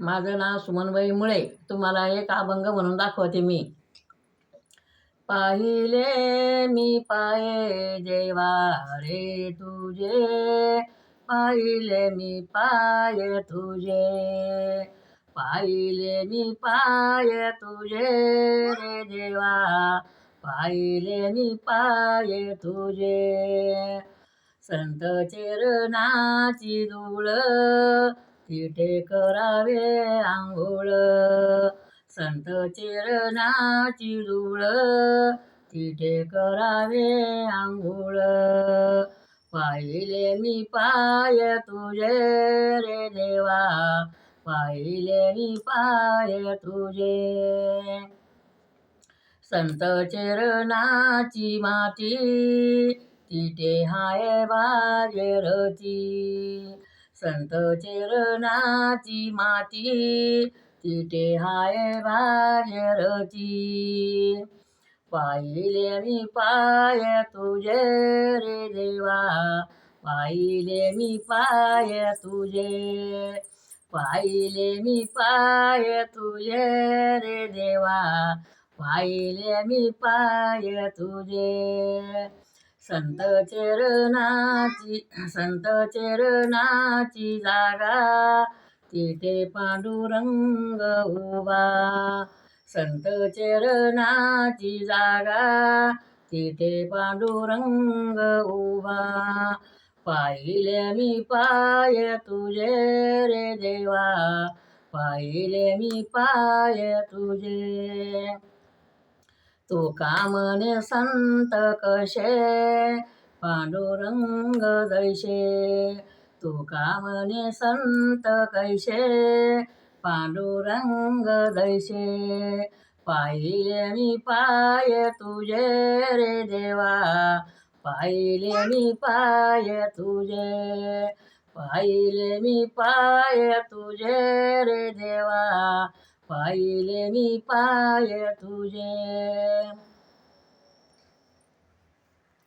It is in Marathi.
माझं नाव सुमनबाई मुळे. तुम्हाला एक अभंग म्हणून दाखवते मी. पाहिले मी पाये देवा रे तुझे. पाहिले मी पाय तुझे. पाहिले मी पाय तुझे रे देवा. पाहिले मी पाय तुझे. संत चेरणाची धूळ. तिथे करावे आंघोळ. संत चेरणाची धूळ. तिथे करावे आंघोळ. पाहिले मी पाय तुझे रे देवा. पाहिले मी पाय तुझे. संत चेरणाची माती. तिथे हाय बाजेरची संत चरणाची माती. तिथे हाय बाजेरची पाहिले मी पाय तुझे रे देवा. पाहिले मी पाय तुझे. पाहिले मी पाय तुझे रे देवा. पाहिले मी पाय तुझे. संत चरणाची संत चरणाची जागा. तिथे पांडुरंग उभा. संत चरणाची जागा. तिथे पांडुरंग उभा. पाहिले मी पाय तुझे रे देवा. पाहिले मी पाय तुझे. तू कामने संत कशे? पांडुरंग दैसे तू कामने संत कैसे पांडुरंग दैसे पाहिले मी पाय तुझे रे देवा। पाहिले मी पाय तुझे। पाहिले मी पाय तुझे रे देवा। पाहिले मी पाय तुझे.